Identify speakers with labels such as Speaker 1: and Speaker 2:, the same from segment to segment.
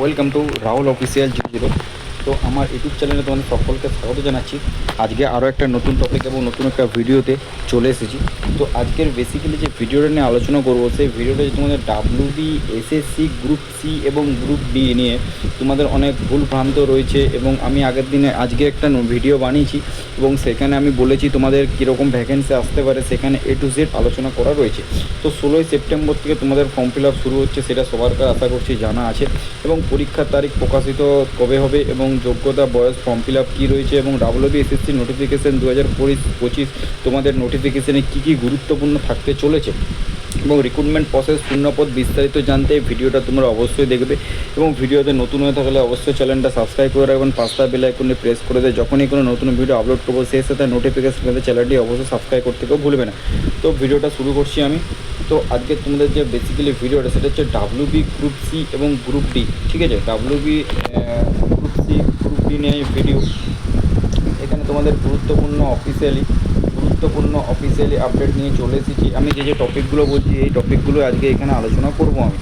Speaker 1: Welcome to Rahul official zero zero. তো আমার YouTube চ্যানেলে তোমাদের সকলকে স্বাগত জানাচ্ছি। আজকে আরও একটা নতুন টপিক এবং নতুন একটা ভিডিওতে চলে এসেছি। তো আজকের বেসিক্যালি যে ভিডিওটা নিয়ে আলোচনা করব, সেই ভিডিওটা যে তোমাদের W B SSC group C এবং গ্রুপ ডি নিয়ে। তোমাদের অনেক ভুল ভ্রান্ত রয়েছে এবং আমি আগের দিনে আজকে একটা ভিডিও বানিয়েছি এবং সেখানে আমি বলেছি তোমাদের কীরকম ভ্যাকেন্সি আসতে পারে, সেখানে এ টু জেড আলোচনা করা রয়েছে। তো ষোলোই সেপ্টেম্বর থেকে তোমাদের ফর্ম ফিল আপ শুরু হচ্ছে সেটা সবার কাছে আশা করছি জানা আছে এবং পরীক্ষার তারিখ প্রকাশিত কবে হবে এবং যোগ্যতা, বয়স ফর্ম ফিল আপ কী রয়েছে এবং ডাব্লিউবি এসএসসি নোটিফিকেশন দু হাজার পঁচিশ তোমাদের নোটিফিকেশনে কী কী গুরুত্বপূর্ণ থাকতে চলেছে। এবং রিক্রুটমেন্ট প্রসেস শূন্যপদ বিস্তারিত জানতে ভিডিওটা তোমরা অবশ্যই দেখবে এবং ভিডিওতে নতুন হয়ে থাকলে অবশ্যই চ্যানেলটা সাবস্ক্রাইব করে রাখবেন, পাঁচটা বেল আইকনে প্রেস করে দেয় যখনই কোনো নতুন ভিডিও আপলোড করব, সেই সাথে নোটিফিকেশন পেতে চ্যানেলটি অবশ্যই সাবস্ক্রাইব করতে কেউ ভুলবে না। তো ভিডিওটা শুরু করছি আমি। তো আজকে তোমাদের যে বেসিক্যালি ভিডিওটা সেটা হচ্ছে ডাব্লিউ বি গ্রুপ সি এবং গ্রুপ ডি ঠিক আছে? W B group C group D নিয়ে ভিডিও এখানে তোমাদের গুরুত্বপূর্ণ অফিসিয়ালি গুরুত্বপূর্ণ অফিসিয়ালি আপডেট নিয়ে চলে এসেছি। আমি যে যে টপিকগুলো বলছি, এই টপিকগুলো আজকে এখানে আলোচনা করব আমি।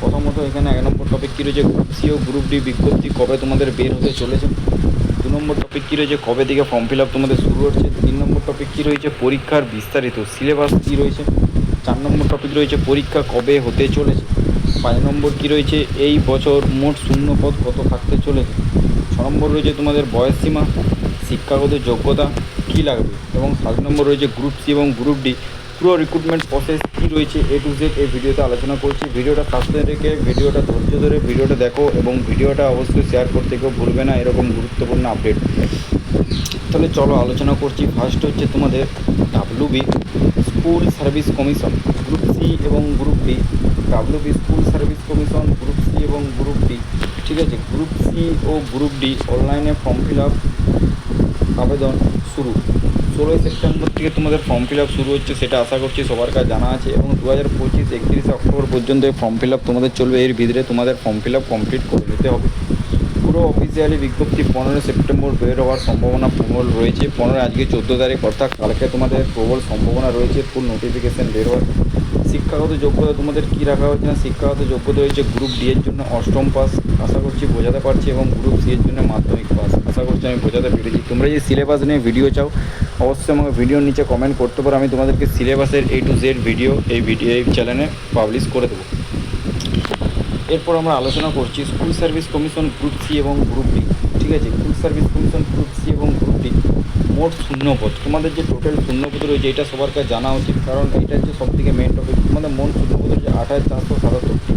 Speaker 1: প্রথমত এখানে এক নম্বর টপিক কী রয়েছে গ্রুপ সি ও গ্রুপ ডি বিজ্ঞপ্তি কবে তোমাদের বের হতে চলেছে? দু নম্বর টপিক কী রয়েছে, কবে থেকে ফর্ম ফিল আপ তোমাদের শুরু হচ্ছে? তিন নম্বর টপিক কী রয়েছে, পরীক্ষার বিস্তারিত সিলেবাস কী রয়েছে? চার নম্বর টপিক রয়েছে, পরীক্ষা কবে হতে চলেছে? পাঁচ নম্বর কী রয়েছে, এই বছর মোট শূন্য পদ কত থাকতে চলেছে? ছ নম্বর রয়েছে তোমাদের বয়স সীমা, শিক্ষাগত যোগ্যতা কী লাগবে? এবং সাত নম্বর রয়েছে গ্রুপ সি এবং গ্রুপ ডি পুরো রিক্রুটমেন্ট প্রসেস কী রয়েছে এ টু জেড এই ভিডিওতে আলোচনা করছি। ভিডিওটা সাথে রেখে ভিডিওটা ধৈর্য ধরে ভিডিওটা দেখো এবং ভিডিওটা অবশ্যই শেয়ার করতে কেউ ভুলবে না, এরকম গুরুত্বপূর্ণ আপডেট তাহলে চলো আলোচনা করছি। ফার্স্ট হচ্ছে তোমাদের WB school service commission group C এবং group D WB school service commission group C এবং গ্রুপ ডি ঠিক আছে? গ্রুপ সি ও গ্রুপ ডি অনলাইনে ফর্ম ফিল আপ আবেদন শুরু। ষোলোই সেপ্টেম্বর থেকে তোমাদের ফর্ম ফিল আপ শুরু হচ্ছে, সেটা আশা করছি সবার কাছে জানা আছে এবং দু হাজার পঁচিশ একত্রিশে অক্টোবর পর্যন্ত এই ফর্ম ফিল আপ তোমাদের চলবে। এর ভিতরে তোমাদের ফর্ম ফিল আপ কমপ্লিট করে নিতে হবে। পুরো অফিসিয়ালি বিজ্ঞপ্তি পনেরোই সেপ্টেম্বর বের হওয়ার সম্ভাবনা প্রবল রয়েছে। পনেরো আজকে চোদ্দ তারিখ, অর্থাৎ কালকে তোমাদের প্রবল সম্ভাবনা রয়েছে। ফুল নোটিফিকেশান বের হওয়ার শিক্ষাগত যোগ্যতা তোমাদের কী রাখা হচ্ছে না? শিক্ষাগত যোগ্যতা হয়েছে গ্রুপ ডি এর জন্য অষ্টম পাস আশা করছি বোঝাতে পারছি, এবং গ্রুপ সি এর জন্য মাধ্যমিক পাস আশা করছি আমি বোঝাতে পেরেছি। তোমরা যে সিলেবাস নিয়ে ভিডিও চাও, অবশ্যই আমাকে ভিডিওর নিচে কমেন্ট করতে পারো, আমি তোমাদেরকে সিলেবাসের এ টু জেড ভিডিও এই ভিডিও এই চ্যানেলে পাবলিশ করে দেবো। এরপর আমরা আলোচনা করছি school service commission group C এবং গ্রুপ ডি ঠিক আছে? School service commission group C এবং গ্রুপ মোট শূন্যপদ। তোমাদের যে টোটাল শূন্যপদ রয়েছে, এটা সবার কাছে জানা উচিত, কারণ এটা হচ্ছে সব থেকে মেন টপিক তোমাদের মোট শূন্যপদ রয়েছে আট হাজার চারশো সাতাত্তরটি।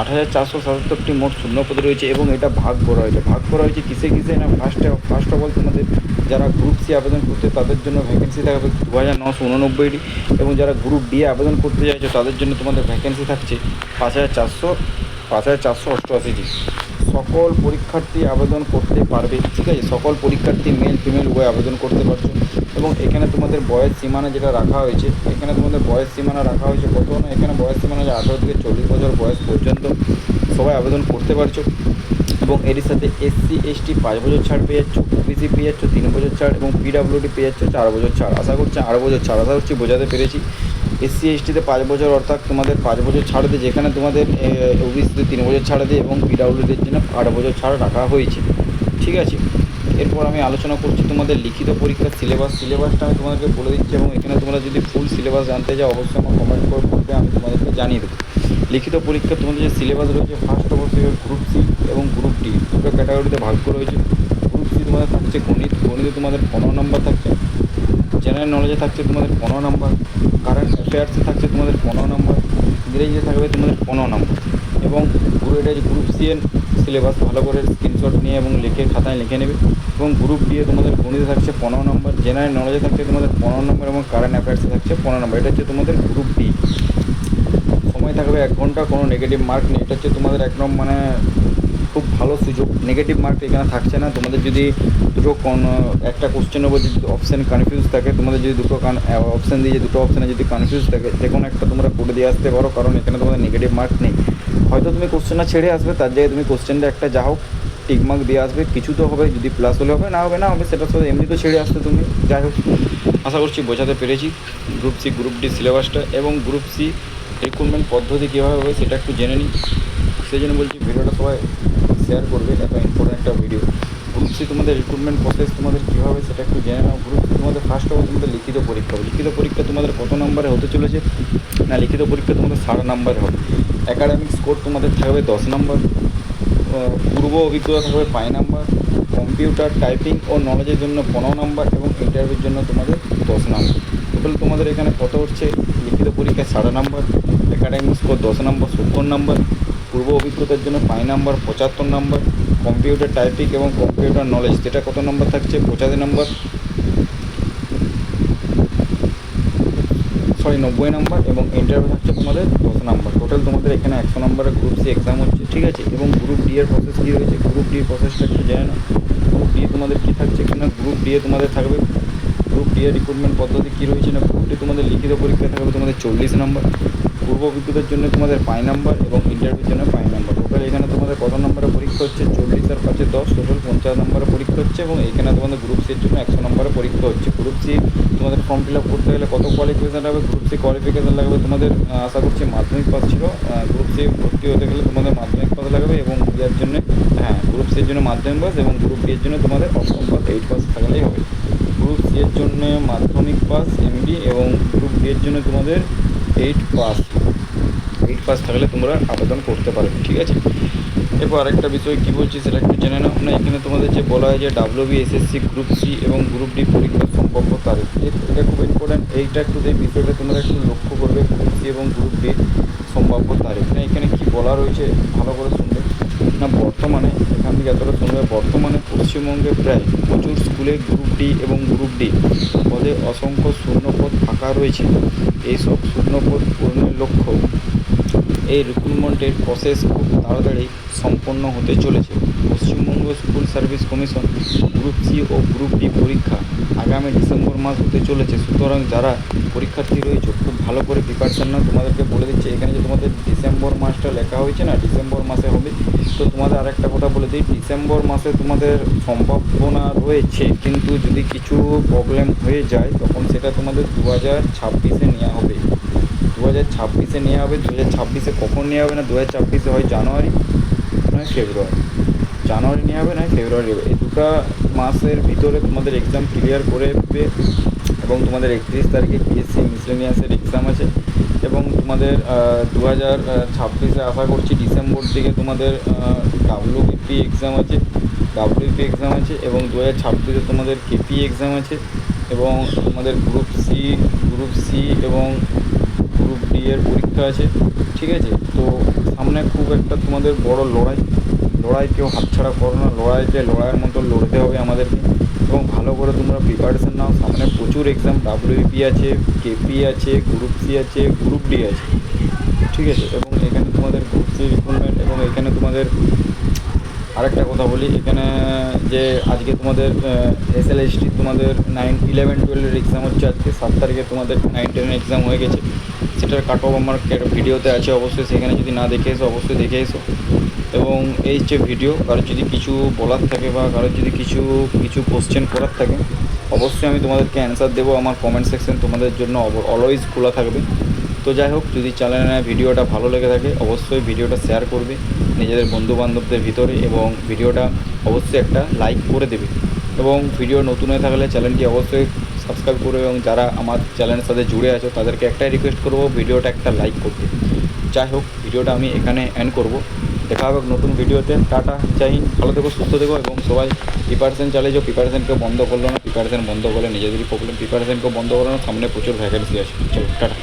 Speaker 1: আট হাজার চারশো সাতাত্তরটি মোট শূন্যপদ রয়েছে এবং এটা ভাগ করা হয়েছে। ভাগ করা হয়েছে কিসে কিসে? না ফার্স্টে ফার্স্ট অফ অল তোমাদের যারা গ্রুপ সি আবেদন করতে, তাদের জন্য ভ্যাকেন্সি থাকবে দু হাজার নশো উননব্বইটি এবং যারা গ্রুপ ডি আবেদন করতে চাইছো, তাদের জন্য তোমাদের ভ্যাকেন্সি থাকছে পাঁচ হাজার চারশো পাঁচ হাজার চারশো অষ্টআশিটি। সকল পরীক্ষার্থী আবেদন করতে পারবে, ঠিক আছে? সকল পরীক্ষার্থী মেল ফিমেল উভয় আবেদন করতে পারছ। এবং এখানে তোমাদের বয়স সীমানা যেটা রাখা হয়েছে, এখানে তোমাদের বয়স সীমানা রাখা হয়েছে কত? না, এখানে বয়স সীমানা যে আঠারো থেকে চল্লিশ বছর বয়স পর্যন্ত সবাই আবেদন করতে পারছ। এবং এর সাথে এসসি এসটি পাঁচ বছর ছাড় পেয়ে যাচ্ছ ওবিসি পেয়ে যাচ্ছ, তিন বছর ছাড় এবং পিডাব্লিউডি পেয়ে যাচ্ছ, চার বছর ছাড়। আশা করছি আট বছর ছাড়, আশা করছি বোঝাতে পেরেছি। এসসি এসটিতে পাঁচ বছর, অর্থাৎ তোমাদের পাঁচ বছর ছাড় দিয়ে, যেখানে তোমাদের ওবিসিতে তিন বছর ছাড় দিয়ে এবং পিডাব্লিউডির জন্য আট বছর ছাড় রাখা হয়েছে। ঠিক আছে? এরপর আমি আলোচনা করছি তোমাদের লিখিত পরীক্ষার সিলেবাস। সিলেবাসটা আমি তোমাদেরকে বলে দিচ্ছি এবং এখানে তোমরা যদি ফুল সিলেবাস জানতে চাও, অবশ্যই আমার কমেন্ট করে বলবে আমি তোমাদেরকে জানিয়ে দেবো। লিখিত পরীক্ষা তোমাদের যে সিলেবাস রয়েছে ফার্স্ট অবশ্যই গ্রুপ সি এবং গ্রুপ ডি দুটো ক্যাটাগরিতে ভাগ করা হয়েছে। গ্রুপ সি তোমাদের থাকছে গণিত। গণিতে তোমাদের পনেরো নম্বর থাকছে। জেনারেল নলেজে থাকছে তোমাদের পনেরো নম্বর কারেন্ট অ্যাফেয়ার্সে থাকছে তোমাদের পনেরো নম্বর ইংরেজিতে থাকবে তোমাদের পনেরো নম্বর এবং পুরো এটা গ্রুপ সি এর সিলেবাস ভালো করে স্ক্রিনশট নিয়ে এবং লিখে খাতায় লিখে নেবে। এবং গ্রুপ দিয়ে তোমাদের গণিতে থাকছে পনেরো নম্বর জেনারেল নলেজে থাকছে তোমাদের পনেরো নম্বর এবং কারেন্ট অ্যাফেয়ার্সে থাকছে পনেরো নম্বর এটা হচ্ছে তোমাদের গ্রুপ ডি সময় থাকবে এক ঘণ্টা, কোনো নেগেটিভ মার্ক নেই। এটা হচ্ছে তোমাদের একদম মানে খুব ভালো সুযোগ নেগেটিভ মার্ক এখানে থাকছে না। তোমাদের যদি দুটো কোন একটা কোশ্চেনের উপর যদি অপশান কনফিউজ থাকে, তোমাদের যদি দুটো অপশান দিয়ে দুটো অপশানে যদি কনফিউজ থাকে, যে কোনো একটা তোমরা করে দিয়ে আসতে পারো, কারণ এখানে তোমাদের নেগেটিভ মার্ক নেই। হয়তো তুমি কোশ্চেনটা ছেড়ে আসবে, তার জায়গায় তুমি কোশ্চেনটা একটা যা হোক টিক মার্ক দিয়ে আসবে, কিছু তো হবে, যদি প্লাস হলে হবে, না হবে না হবে, সেটা তো এমনি তো ছেড়ে আসতে তুমি, যাই হোক। আশা করছি বোঝাতে পেরেছি। গ্রুপ সি গ্রুপ ডি সিলেবাসটা এবং গ্রুপ সি রিক্রুটমেন্ট পদ্ধতি কীভাবে হবে, সেটা একটু জেনে নিই। সেই জন্য বলছি, ভিডিওটা সবাই শেয়ার করবে এত ইম্পর্টেন্ট একটা ভিডিও গ্রুপ সি তোমাদের রিক্রুটমেন্ট প্রসেস তোমাদের কী হবে সেটা একটু জেনে নাও। গ্রুপ তোমাদের ফার্স্ট হবে তোমাদের লিখিত পরীক্ষা। লিখিত পরীক্ষা তোমাদের কত নম্বরে হতে চলেছে? না, লিখিত পরীক্ষা তোমাদের ষাট নম্বরে হবে। অ্যাকাডেমিক স্কোর তোমাদের থাকবে দশ নম্বর। পূর্ব অভিজ্ঞতা থাকবে পাঁচ নাম্বার। কম্পিউটার টাইপিং ও নলেজের জন্য পনেরো নাম্বার এবং ইন্টারভিউর জন্য তোমাদের দশ নাম্বার। টোটাল তোমাদের এখানে কত হচ্ছে? লিখিত পরীক্ষায় সাড়ে নাম্বার একাডেমিক স্কোর দশ নাম্বার, সত্তর নাম্বার। পূর্ব অভিজ্ঞতার জন্য পাঁচ নাম্বার, পঁচাত্তর নাম্বার কম্পিউটার টাইপিং এবং কম্পিউটার নলেজ যেটা কত নম্বর থাকছে? পঁচাশি নাম্বার। সরি নব্বই নম্বর এবং ইন্টারভিউ থাকছে তোমাদের দশ নম্বর। টোটাল তোমাদের এখানে একশো নাম্বারের গ্রুপ সি এক্সাম হচ্ছে, ঠিক আছে? এবং গ্রুপ ডি এর প্রসেস কী রয়েছে? গ্রুপ ডি প্রসেসটা একটু জানে? না গ্রুপ ডি তোমাদের কী থাকছে এখানে গ্রুপ ডি এ তোমাদের থাকবে গ্রুপ ডি এর রিক্রুটমেন্ট পদ্ধতি কী রয়েছে না গ্রুপটি তোমাদের লিখিত পরীক্ষা থাকবে? তোমাদের চল্লিশ নম্বর পূর্ব অভিজ্ঞতার জন্য তোমাদের পাঁচ নাম্বার এবং ইন্টারভিউর জন্য পাঁচ নাম্বার টোটাল এখানে তোমাদের কত নম্বরের পরীক্ষা হচ্ছে? চল্লিশ আর পাঁচে দশ টোটাল পঞ্চাশ নম্বরের পরীক্ষা হচ্ছে এবং এখানে তোমাদের গ্রুপ সির জন্য একশো নম্বরের পরীক্ষা হচ্ছে। গ্রুপ সি তোমাদের ফর্ম ফিল আপ করতে গেলে কত কোয়ালিফিকেশান লাগবে? গ্রুপ সি কোয়ালিফিকেশান লাগবে তোমাদের আশা করছি মাধ্যমিক পাস ছিল। গ্রুপ সি ভর্তি হতে গেলে তোমাদের মাধ্যমিক পাস লাগবে এবং ইয়ার জন্য হ্যাঁ গ্রুপ সির জন্য মাধ্যমিক পাস এবং গ্রুপ ডি এর জন্য তোমাদের অষ্টম পাস এইট পাস থাকলেই হবে। গ্রুপ সি এর জন্য মাধ্যমিক পাস এমডি এবং গ্রুপ ডি এর জন্য তোমাদের এইট পাস এইট পাস থাকলে তোমরা আবেদন করতে পারবে, ঠিক আছে? এরপর আরেকটা বিষয় কী বলছি সেটা একটু জেনে নাও। না, এখানে তোমাদের যে বলা হয় যে W B SSC group C এবং গ্রুপ ডি পরীক্ষার সম্ভাব্য তারিখ। এটা খুব ইম্পর্ট্যান্ট এইটা একটু এই বিষয়টা তোমরা একটু লক্ষ্য করবে গ্রুপ সি এবং গ্রুপ ডি সম্ভাব্য তারিখ। না, এখানে কী বলা রয়েছে? ভালো করে শুনবে। না বর্তমানে? এখান থেকে এতটা শুনবে বর্তমানে পশ্চিমবঙ্গে প্রায় প্রচুর স্কুলে গ্রুপ ডি এবং গ্রুপ ডি পদে অসংখ্য শূন্যপদ ফাঁকা রয়েছে। এইসব শূন্যপদ পূরণের লক্ষ্য এই রিক্রুটমেন্টের প্রসেস খুব তাড়াতাড়ি সম্পন্ন হতে চলেছে। Paschimbanga school service commission group C ও গ্রুপ ডি পরীক্ষা আগামী ডিসেম্বর মাস হতে চলেছে। সুতরাং যারা পরীক্ষার্থী রয়েছে, খুব ভালো করে প্রিপারেশন নাও। তোমাদেরকে বলে দিচ্ছে, এখানে যে তোমাদের ডিসেম্বর মাসটা লেখা হয়েছে না ডিসেম্বর মাসে হবে, তো তোমাদের আরেকটা কথা বলে দিই ডিসেম্বর মাসে তোমাদের সম্ভাবনা রয়েছে, কিন্তু যদি কিছু প্রবলেম হয়ে যায়, তখন সেটা তোমাদের দু হাজার ছাব্বিশে নেওয়া হবে। দু হাজার ছাব্বিশে নেওয়া হবে দু হাজার ছাব্বিশে কখন নেওয়া হবে না? দু হাজার ছাব্বিশে হয় জানুয়ারি, নয় ফেব্রুয়ারি। জানুয়ারি নেওয়া হবে, নয় ফেব্রুয়ারি। হবে এই দুটো মাসের ভিতরে তোমাদের এক্সাম ক্লিয়ার করে দেবে এবং তোমাদের একত্রিশ তারিখে পিএসসি মিসলেনিয়াসের এক্সাম আছে এবং তোমাদের দু হাজার ছাব্বিশে আশা করছি ডিসেম্বর থেকে তোমাদের ডাব্লিউবিপি এক্সাম আছে ডাব্লিউপি এক্সাম আছে এবং দু হাজার ছাব্বিশে তোমাদের কেপি এক্সাম আছে এবং তোমাদের গ্রুপ সি গ্রুপ সি এবং গ্রুপ ডি এর পরীক্ষা আছে, ঠিক আছে? তো সামনে খুব একটা তোমাদের বড় লড়াই লড়াই কেউ হাতছাড়া করো না লড়াইতে লড়াইয়ের মতো লড়তে হবে আমাদেরকে। এবং ভালো করে তোমরা প্রিপারেশন নাও, সামনে প্রচুর এক্সাম ডাব্লিউপি আছে কেপি আছে গ্রুপ সি আছে গ্রুপ ডি আছে, ঠিক আছে? এবং এখানে তোমাদের গ্রুপ সি রিক্রুটমেন্ট এবং এখানে তোমাদের আরেকটা কথা বলি, এখানে যে আজকে তোমাদের এস এল তোমাদের নাইন ইলেভেন টুয়েলভের এক্সাম হচ্ছে, আজকে সাত তারিখে তোমাদের নাইন টেনের এক্সাম হয়ে গেছে। সেটার কাট অফ আমার ভিডিওতে আছে, অবশ্যই সেখানে যদি না দেখে এসো, অবশ্যই দেখে এসো। এবং এই যে ভিডিও কারোর যদি কিছু বলার থাকে বা কারোর যদি কিছু কিছু কোশ্চেন করার থাকে, অবশ্যই আমি তোমাদেরকে অ্যান্সার দেবো আমার কমেন্ট সেকশন তোমাদের জন্য অলওয়েজ খোলা থাকবে। তো যাই হোক, যদি চ্যানেলে ভিডিওটা ভালো লেগে থাকে, অবশ্যই ভিডিওটা শেয়ার করবে নিজেদের বন্ধু বান্ধবদের ভিতরে এবং ভিডিওটা অবশ্যই একটা লাইক করে দেবে। এবং ভিডিও নতুন হয়ে থাকলে চ্যানেলটি অবশ্যই সাবস্ক্রাইব করবে এবং যারা আমার চ্যানেলের সাথে জুড়ে আছো, তাদেরকে একটাই রিকোয়েস্ট করব, ভিডিওটা একটা লাইক করতে। যাই হোক, ভিডিওটা আমি এখানে এন্ড করব। দেখা হবে নতুন ভিডিওতে। টাটা চাই ভালো থেকো, সুস্থ থেকো এবং সবাই প্রিপারেশন চালিয়ে যাও প্রিপারেশনকে বন্ধ করল না। প্রিপারেশন বন্ধ করলে নিজেদেরই প্রবলেম প্রিপারেশনকে বন্ধ করো না, সামনে প্রচুর ভ্যাকেন্সি আছে। চলো, টাটা।